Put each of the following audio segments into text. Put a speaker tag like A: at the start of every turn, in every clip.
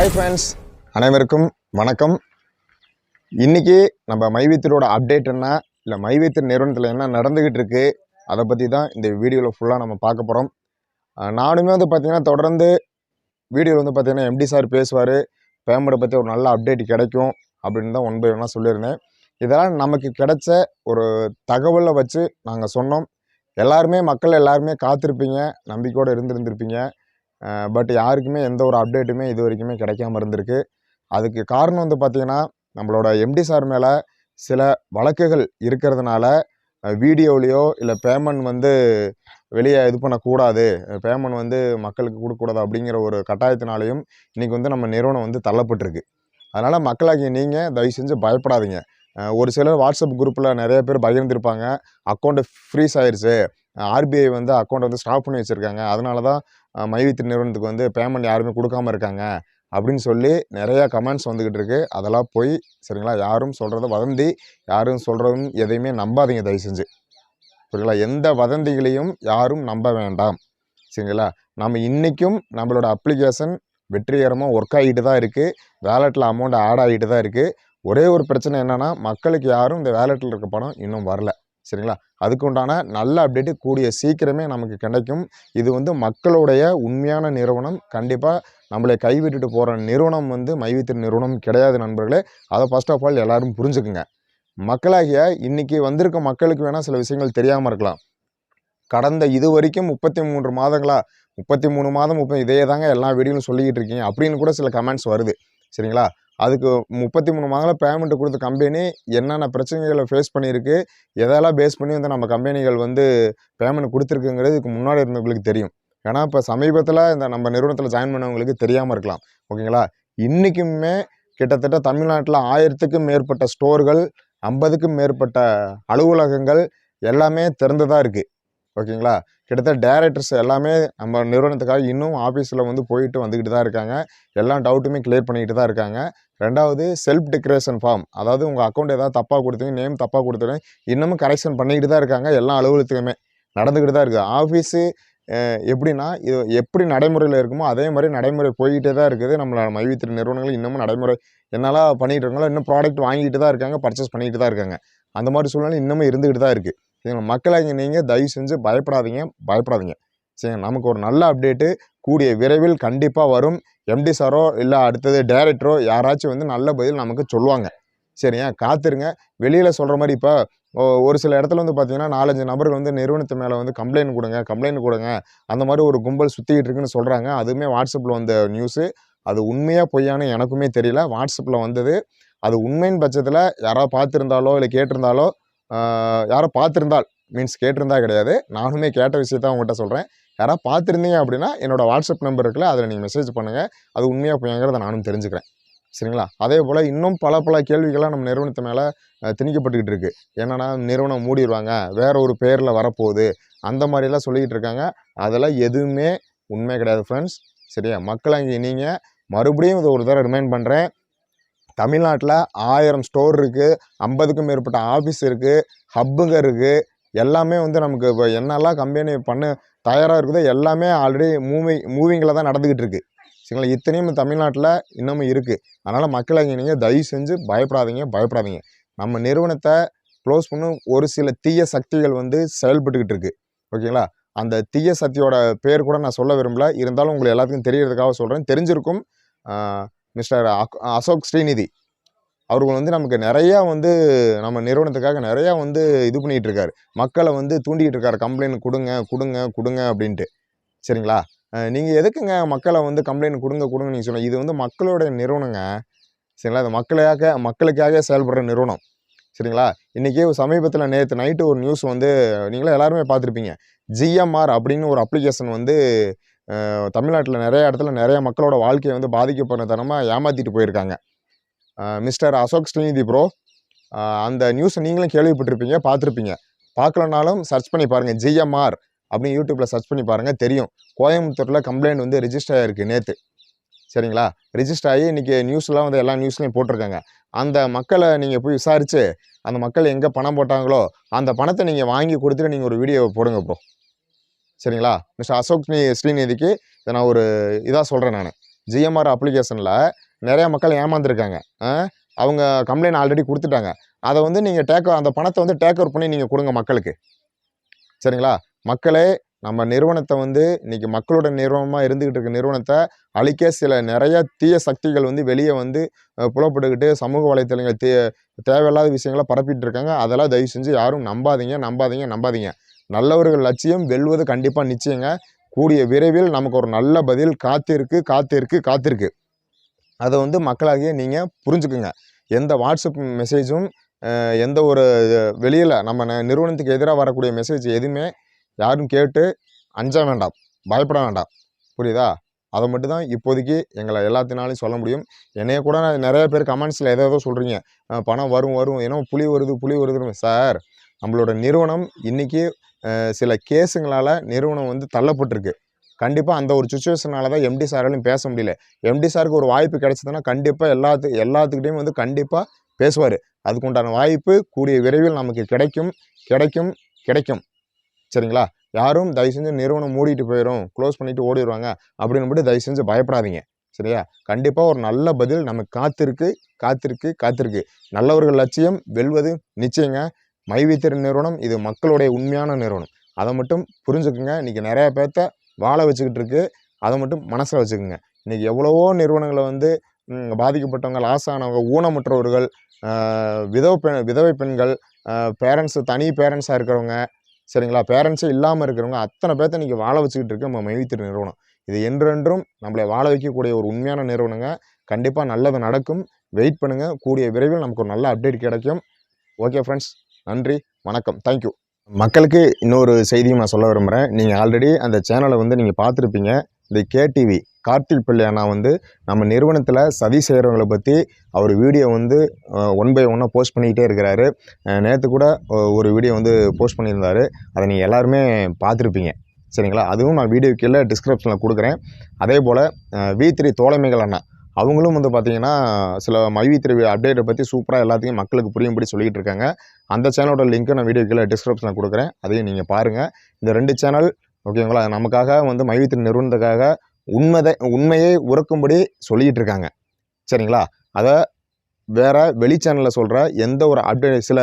A: Hi friends அனைவருக்கும் வணக்கம். இன்றைக்கி நம்ம மைவித்தரோட அப்டேட் என்ன இல்லை மைவித்தர் நிறுவனத்தில் என்ன நடந்துக்கிட்டு இருக்குது அதை பற்றி தான் இந்த வீடியோவில் ஃபுல்லாக நம்ம பார்க்க போகிறோம் நானுமே வந்து பார்த்திங்கன்னா தொடர்ந்து வீடியோவில் வந்து பார்த்திங்கன்னா எம்டி சார் பேசுவார். பேமெண்ட்டை பற்றி ஒரு நல்ல அப்டேட் கிடைக்கும் அப்படின்னு தான் ஒன்பது வேணால் சொல்லியிருந்தேன். இதெல்லாம் நமக்கு கிடைச்ச ஒரு தகவலை வச்சு நாங்கள் சொன்னோம். எல்லாருமே மக்கள் எல்லாருமே காத்திருப்பீங்க நம்பிக்கையோடு இருந்திருந்திருப்பீங்க. பட் யாருக்குமே எந்த ஒரு அப்டேட்டுமே இது வரைக்குமே கிடைக்காம இருந்திருக்கு. அதுக்கு காரணம் வந்து பார்த்திங்கன்னா நம்மளோட எம்டி சார் மேலே சில வழக்குகள் இருக்கிறதுனால வீடியோலேயோ இல்லை பேமெண்ட் வந்து வெளியே இது பண்ணக்கூடாது. பேமெண்ட் வந்து மக்களுக்கு கொடுக்கக்கூடாது அப்படிங்கிற ஒரு கட்டாயத்தினாலையும் இன்றைக்கி வந்து நம்ம நிறுவனம் வந்து தள்ளப்பட்டிருக்கு. அதனால் மக்களாகிய நீங்கள் தயவு செஞ்சு பயப்படாதீங்க. ஒரு சிலர் வாட்ஸ்அப் குரூப்பில் நிறைய பேர் பகிர்ந்திருப்பாங்க. அக்கௌண்ட்டு ஃப்ரீஸ் ஆயிடுச்சு ஆர்பிஐ வந்து அக்கௌண்ட் வந்து ஸ்டாப் பண்ணி வச்சுருக்காங்க. அதனால தான் மைவித்திரி நிறுவனத்துக்கு வந்து பேமெண்ட் யாருமே கொடுக்காம இருக்காங்க. அப்படின்னு சொல்லி நிறையா கமெண்ட்ஸ் வந்துக்கிட்டு இருக்குது அதெல்லாம் போய் சரிங்களா யாரும் சொல்கிறத வதந்தி யாரும் சொல்கிறதும் எதையுமே நம்பாதீங்க தயவு செஞ்சு சரிங்களா எந்த வதந்திகளையும் யாரும் நம்ப வேண்டாம். சரிங்களா? நம்ம இன்றைக்கும் நம்மளோட அப்ளிகேஷன் வெற்றிகரமாக ஒர்க் ஆகிட்டு தான் இருக்குது வேலெட்டில் அமௌண்ட் ஆட் ஆகிட்டு தான் இருக்குது ஒரே ஒரு பிரச்சனை என்னென்னா மக்களுக்கு யாரும் இந்த வேலெட்டில் இருக்க பணம் இன்னும் வரல. சரிங்களா? அதுக்கு உண்டான நல்ல அப்டேட்டு கூடிய சீக்கிரமே நமக்கு கிடைக்கும். இது வந்து மக்களுடைய உண்மையான நிறுவனம். கண்டிப்பாக நம்மளை கைவிட்டுட்டு போகிற நிறுவனம் வந்து மைவித்திரு நிறுவனம் கிடையாது நண்பர்களே. அதை ஃபர்ஸ்ட் ஆஃப் ஆல் எல்லோரும் புரிஞ்சுக்குங்க. மக்களாகிய இன்றைக்கி வந்திருக்க மக்களுக்கு வேணால் சில விஷயங்கள் தெரியாமல் இருக்கலாம். கடந்த இது வரைக்கும் முப்பத்தி மூன்று மாதங்களா? முப்பத்தி மூணு மாதம் முப்பது இதே தாங்க எல்லா வீடியோலும் சொல்லிக்கிட்டு இருக்கீங்க. அப்படின்னு கூட சில கமெண்ட்ஸ் வருது. சரிங்களா? அதுக்கு முப்பத்தி மூணு மாதம் பேமெண்ட் கொடுத்த கம்பெனி என்னென்ன பிரச்சனைகளை ஃபேஸ் பண்ணியிருக்கு எதெல்லாம் பேஸ் பண்ணி வந்து நம்ம கம்பெனிகள் வந்து பேமெண்ட் கொடுத்துருக்குங்கிறது இதுக்கு முன்னாடி இருந்தவங்களுக்கு தெரியும். ஏன்னா இப்போ சமீபத்தில் இந்த நம்ம நிறுவனத்தில் ஜாயின் பண்ணவங்களுக்கு தெரியாமல் இருக்கலாம். ஓகேங்களா? இன்றைக்குமே கிட்டத்தட்ட தமிழ்நாட்டில் ஆயிரத்துக்கும் மேற்பட்ட ஸ்டோர்கள் ஐம்பதுக்கும் மேற்பட்ட அலுவலகங்கள் எல்லாமே திறந்து தான் இருக்குது ஓகேங்களா? கிட்டத்தட்ட டேரக்டர்ஸ் எல்லாமே நம்ம நிறுவனத்துக்காக இன்னும் ஆஃபீஸில் வந்து போயிட்டு வந்துக்கிட்டு தான் இருக்காங்க. எல்லா டவுட்டுமே கிளியர் பண்ணிக்கிட்டு தான் இருக்காங்க. ரெண்டாவது செல்ஃப் டிக்ரேஷன் ஃபார்ம் அதாவது உங்கள் அக்கௌண்ட் ஏதாவது தப்பாக கொடுத்தீங்க நேம் தப்பாக கொடுத்தீங்க இன்னமும் கரெக்ஷன் பண்ணிக்கிட்டு தான் இருக்காங்க எல்லா அலுவலகத்துக்குமே நடந்துக்கிட்டு தான் இருக்குது ஆஃபீஸு எப்படின்னா இது எப்படி நடைமுறையில் இருக்குமோ அதே மாதிரி நடைமுறை போய்கிட்டே தான் இருக்குது. நம்மளோட மைவித்திரு நிறுவனங்கள் இன்னமும் நடைமுறை என்னெல்லாம் பண்ணிகிட்டு இருக்காங்களோ இன்னும் ப்ராடக்ட் வாங்கிட்டு தான் இருக்காங்க பர்ச்சேஸ் பண்ணிக்கிட்டு தான் இருக்காங்க. அந்த மாதிரி சூழ்நிலை இன்னமும் இருந்துக்கிட்டு தான் இருக்குது சரிங்களா? மக்களாக நீங்கள் தயவு செஞ்சு பயப்படாதீங்க பயப்படாதீங்க. சரிங்க நமக்கு ஒரு நல்ல அப்டேட்டு கூடிய விரைவில் கண்டிப்பாக வரும். எம்டி சாரோ இல்லை அடுத்தது டைரக்டரோ யாராச்சும் வந்து நல்ல பதில் நமக்கு சொல்லுவாங்க. சரியா காத்துருங்க. வெளியில் சொல்கிற மாதிரி இப்போ ஒரு சில இடத்துல வந்து பார்த்தீங்கன்னா நாலஞ்சு நபர்கள் வந்து நிறுவனத்து மேலே வந்து கம்ப்ளைண்ட் கொடுங்க கம்ப்ளைண்ட் கொடுங்க. அந்த மாதிரி ஒரு கும்பல் சுற்றிக்கிட்டு இருக்குன்னு சொல்கிறாங்க அதுவுமே வாட்ஸ்அப்பில் வந்த நியூஸு அது உண்மையாக பொய்யான்னு எனக்குமே தெரியல. வாட்ஸ்அப்பில் வந்தது. அது உண்மையின் பட்சத்தில் யாராவது பார்த்துருந்தாலோ இல்லை கேட்டிருந்தாலோ யாரோ பார்த்துருந்தால். மீன்ஸ் கேட்டிருந்தா கிடையாது. நானுமே கேட்ட விஷயத்த உங்கள்கிட்ட சொல்கிறேன் யாராவது பார்த்துருந்தீங்க அப்படின்னா என்னோடய வாட்ஸ்அப் நம்பர் இருக்குல்ல அதில் நீங்கள் மெசேஜ் பண்ணுங்கள் அது உண்மையாக பொய்யாங்கிறத நானும் தெரிஞ்சுக்கிறேன். சரிங்களா? அதே போல் இன்னும் பல பல கேள்விகள்லாம் நம்ம நிறுவனத்து மேலே திணிக்கப்பட்டுக்கிட்டு இருக்குது என்னென்னா நிறுவனம் மூடிடுவாங்க வேற ஒரு பேரில் வரப்போகுது. அந்த மாதிரிலாம் சொல்லிக்கிட்டு இருக்காங்க. அதெல்லாம் எதுவுமே உண்மை கிடையாது ஃப்ரெண்ட்ஸ் சரியா? மக்கள் அங்கே நீங்கள் மறுபடியும் இதை ஒரு தடவை ரிமைண்ட் பண்ணுறேன் தமிழ்நாட்டில் ஆயிரம் ஸ்டோர் இருக்குது ஐம்பதுக்கும் மேற்பட்ட ஆஃபீஸ் இருக்குது ஹப்புங்க இருக்குது எல்லாமே வந்து நமக்கு இப்போ என்னெல்லாம் கம்பெனி பண்ண தயாராக இருக்குதோ எல்லாமே ஆல்ரெடி மூவிங் மூவிங்கில் தான் நடந்துக்கிட்டு இருக்குது சரிங்களா? இத்தனையும் தமிழ்நாட்டில் இன்னமும் இருக்குது அதனால் மக்களை நீங்கள் தயவு செஞ்சு பயப்படாதீங்க பயப்படாதீங்க. நம்ம நிறுவனத்தை க்ளோஸ் பண்ணும் ஒரு சில தீய சக்திகள் வந்து செயல்பட்டுக்கிட்டு இருக்குது ஓகேங்களா? அந்த தீய சக்தியோட பேர் கூட நான் சொல்ல விரும்பல. இருந்தாலும் உங்களுக்கு எல்லாத்துக்கும் தெரியறதுக்காக சொல்கிறேன் தெரிஞ்சிருக்கும். மிஸ்டர் அசோக் ஸ்ரீநிதி. அவர்கள் வந்து நமக்கு நிறையா வந்து நம்ம நிறுவனத்துக்காக நிறையா வந்து இது பண்ணிகிட்டு இருக்காரு. மக்களை வந்து தூண்டிகிட்டு இருக்காரு. கம்ப்ளைண்ட் கொடுங்க கொடுங்க கொடுங்க அப்படின்ட்டு. சரிங்களா? நீங்கள் எதுக்குங்க மக்களை வந்து கம்ப்ளைண்ட் கொடுங்க கொடுங்க நீங்கள் சொன்ன இது வந்து மக்களோட நிறுவனங்க. சரிங்களா? இது மக்களுக்காக மக்களுக்காக செயல்படுற நிறுவனம். சரிங்களா? இன்றைக்கி சமீபத்தில் நேற்று நைட்டு ஒரு நியூஸ் வந்து நீங்களே எல்லாருமே பார்த்துருப்பீங்க. ஜிஎம்ஆர் அப்படின்னு ஒரு அப்ளிகேஷன் வந்து தமிழ்நாட்டில் நிறைய இடத்துல நிறைய மக்களோட வாழ்க்கையை வந்து பாதிக்கப்படுற தனமாக ஏமாற்றிட்டு போயிருக்காங்க. மிஸ்டர் அசோக் ஸ்ரீநிதி ப்ரோ அந்த நியூஸை நீங்களும் கேள்விப்பட்டிருப்பீங்க பார்த்துருப்பீங்க. பார்க்கலனாலும் சர்ச் பண்ணி பாருங்கள் ஜிஎம்ஆர் அப்படின்னு யூடியூப்பில் சர்ச் பண்ணி பாருங்கள் தெரியும். கோயம்புத்தூரில் கம்ப்ளைண்ட் வந்து ரிஜிஸ்டர் ஆகிருக்கு நேற்று சரிங்களா? ரிஜிஸ்டர் ஆகி இன்றைக்கி நியூஸ்லாம் வந்து எல்லா நியூஸ்லையும் போட்டிருக்காங்க. அந்த மக்களை நீங்கள் போய் விசாரித்து அந்த மக்கள் எங்கே பணம் போட்டாங்களோ அந்த பணத்தை நீங்கள் வாங்கி கொடுத்துட்டு நீங்கள் ஒரு வீடியோ போடுங்க ப்ரோ சரிங்களா? மிஸ்டர் அசோக் ஸ்ரீ ஸ்ரீநிதிக்கு இதை நான் ஒரு இதாக சொல்கிறேன் நான். ஜிஎம்ஆர் அப்ளிகேஷனில் நிறையா மக்கள் ஏமாந்துருக்காங்க. அவங்க கம்ப்ளைண்ட் ஆல்ரெடி கொடுத்துட்டாங்க. அதை வந்து நீங்கள் டேக் அந்த பணத்தை வந்து டேக் ஓவர் பண்ணி நீங்கள் கொடுங்க மக்களுக்கு. சரிங்களா? மக்களே நம்ம நிறுவனத்தை வந்து இன்றைக்கி மக்களோட நிறுவனமாக இருந்துக்கிட்டு இருக்க நிறுவனத்தை அழிக்க சில நிறைய தீய சக்திகள் வந்து வெளியே வந்து புலப்பட்டுக்கிட்டு சமூக வலைத்தளங்கள் தே தேவையில்லாத விஷயங்களை பரப்பிட்டு இருக்காங்க. அதெல்லாம் தயவு செஞ்சு யாரும் நம்பாதீங்க நம்பாதீங்க நம்பாதீங்க. நல்லவர்கள் லட்சியம் வெல்வது கண்டிப்பாக நிச்சயங்க. கூடிய விரைவில் நமக்கு ஒரு நல்ல பதில் காத்திருக்கு காத்திருக்கு காத்திருக்கு. அதை வந்து மக்களாகிய நீங்கள் புரிஞ்சுக்குங்க. எந்த வாட்ஸ்அப் மெசேஜும் எந்த ஒரு வெளியில் நம்ம நிறுவனத்துக்கு எதிராக வரக்கூடிய மெசேஜ் எதுவுமே யாரும் கேட்டு அஞ்ச வேண்டாம் பயப்பட வேண்டாம். புரியுதா? அதை மட்டும் தான் இப்போதைக்கு எங்களை எல்லாத்தினாலையும் சொல்ல முடியும். என்னைய கூட நான் நிறைய பேர் கமெண்ட்ஸில் எதோ ஏதோ சொல்கிறீங்க பணம் வரும் வரும் ஏன்னா புலி வருது புலி வருதுன்னு. சார் நம்மளோட நிறுவனம் இன்றைக்கி சில கேஸுங்களால் நிறுவனம் வந்து தள்ளப்பட்டிருக்கு. கண்டிப்பாக அந்த ஒரு சுச்சுவேஷனால தான் எம்டி சாராலையும் பேச முடியல. எம்டி சாருக்கு ஒரு வாய்ப்பு கிடைச்சதுன்னா கண்டிப்பாக எல்லாத்து எல்லாத்துக்கிட்டையும் வந்து கண்டிப்பாக பேசுவார். அதுக்குண்டான வாய்ப்பு கூடிய விரைவில் நமக்கு கிடைக்கும் கிடைக்கும் கிடைக்கும். சரிங்களா? யாரும் தயவு செஞ்சு நிறுவனம் மூடிட்டு போயிடும் க்ளோஸ் பண்ணிட்டு ஓடிடுவாங்க அப்படின்னு மட்டும் தயவு செஞ்சு பயப்படாதீங்க. சரியா? கண்டிப்பாக ஒரு நல்ல பதில் நமக்கு காத்திருக்கு காத்திருக்கு காத்திருக்கு. நல்லவர்கள் லட்சியம் வெல்வது நிச்சயங்க. மைவித்திர நிறுவனம் இது மக்களுடைய உண்மையான நிறுவனம். அதை மட்டும் புரிஞ்சுக்குங்க. இன்றைக்கி நிறைய பேர்த்த வாழ வச்சுக்கிட்டு இருக்குது அதை மட்டும் மனசில் வச்சுக்கோங்க. இன்றைக்கி எவ்வளவோ நிறுவனங்களை வந்து பாதிக்கப்பட்டவங்க லாஸ் ஆனவங்க ஊனமுற்றவர்கள் விதவை பெண் விதவை பெண்கள் பேரண்ட்ஸு தனி பேரண்ட்ஸாக இருக்கிறவங்க சரிங்களா? பேரண்ட்ஸே இல்லாமல் இருக்கிறவங்க அத்தனை பேர்த்த இன்றைக்கி வாழ வச்சுக்கிட்டு இருக்கு நம்ம மைவித்திர நிறுவனம். இது என்றென்றும் நம்மளை வாழ வைக்கக்கூடிய ஒரு உண்மையான நிறுவனங்க. கண்டிப்பாக நல்லது நடக்கும். வெயிட் பண்ணுங்கள் கூடிய விரைவில் நமக்கு ஒரு நல்ல அப்டேட் கிடைக்கும். ஓகே ஃப்ரெண்ட்ஸ் நன்றி வணக்கம். தேங்க்யூ மக்களுக்கு இன்னொரு செய்தியும் நான் சொல்ல விரும்புகிறேன் நீங்கள் ஆல்ரெடி அந்த சேனலை வந்து நீங்கள் பார்த்துருப்பீங்க. இந்த கேடிவி கார்த்திக் பிள்ளை அண்ணா வந்து நம்ம நிறுவனத்தில் சதி செய்கிறவங்களை பற்றி அவர் வீடியோ வந்து ஒன் பை ஒன்னாக போஸ்ட் பண்ணிக்கிட்டே இருக்கிறாரு. நேற்று கூட ஒரு வீடியோ வந்து போஸ்ட் பண்ணியிருந்தாரு. அதை நீங்கள் எல்லாருமே பார்த்துருப்பீங்க. சரிங்களா? அதுவும் நான் வீடியோ கீழே டிஸ்கிரிப்ஷனில் கொடுக்குறேன். அதே போல் வி த்ரீ தோழமைகள் அண்ணா. அவங்களும் வந்து பார்த்தீங்கன்னா சில மைவி அப்டேட்டை பற்றி சூப்பராக எல்லாத்தையும் மக்களுக்கு புரியும்படி சொல்லிகிட்டு இருக்காங்க. அந்த சேனலோட லிங்க்கை நான் வீடியோ கீழே டிஸ்கிரிப்ஷனில் கொடுக்குறேன். அதையும் நீங்கள் பாருங்கள் இந்த ரெண்டு சேனல் ஓகேங்களா நமக்காக வந்து மைவி நிறுவனத்துக்காக உண்மைதை உண்மையை உறக்கும்படி சொல்லிகிட்டு இருக்காங்க. சரிங்களா? அதை வேறு வெளி சேனலில் சொல்கிற எந்த ஒரு அப்டேட் சில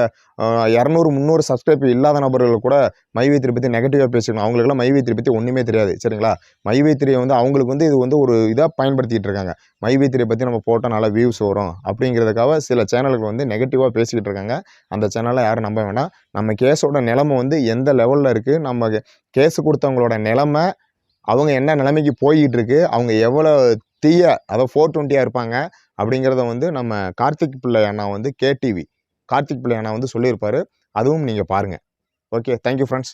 A: இரநூறு முந்நூறு சப்ஸ்கிரைப் இல்லாத நபர்கள் கூட மைவேத்திரி பற்றி நெகட்டிவாக பேசிக்கணும். அவங்களுக்குலாம் மைவேத்திரி பற்றி ஒன்றுமே தெரியாது சரிங்களா? மைவேத்திரியை வந்து அவங்களுக்கு வந்து இது வந்து ஒரு இதாக பயன்படுத்திகிட்டு இருக்காங்க. மைவேத்திரியை பற்றி நம்ம போட்டால் நல்லா வியூஸ் வரும் அப்படிங்கிறதுக்காக சில சேனலுக்கு வந்து நெகட்டிவாக பேசிக்கிட்டு இருக்காங்க. அந்த சேனலை யாரும் நம்ப வேணாம். நம்ம கேஸோட நிலைமை வந்து எந்த லெவலில் இருக்குது நம்ம கேஸ் கொடுத்தவங்களோட நிலைமை அவங்க என்ன நிலைமைக்கு போய்கிட்டு இருக்கு? அவங்க எவ்வளோ தீய அதாவது ஃபோர் டுவெண்ட்டியாக இருப்பாங்க. அப்படிங்கிறத வந்து நம்ம கார்த்திக் பிள்ளை அண்ணா வந்து கேடிவி கார்த்திக் பிள்ளை அண்ணா வந்து சொல்லியிருப்பார். அதுவும் நீங்கள் பாருங்கள் ஓகே தேங்க்யூ ஃப்ரெண்ட்ஸ்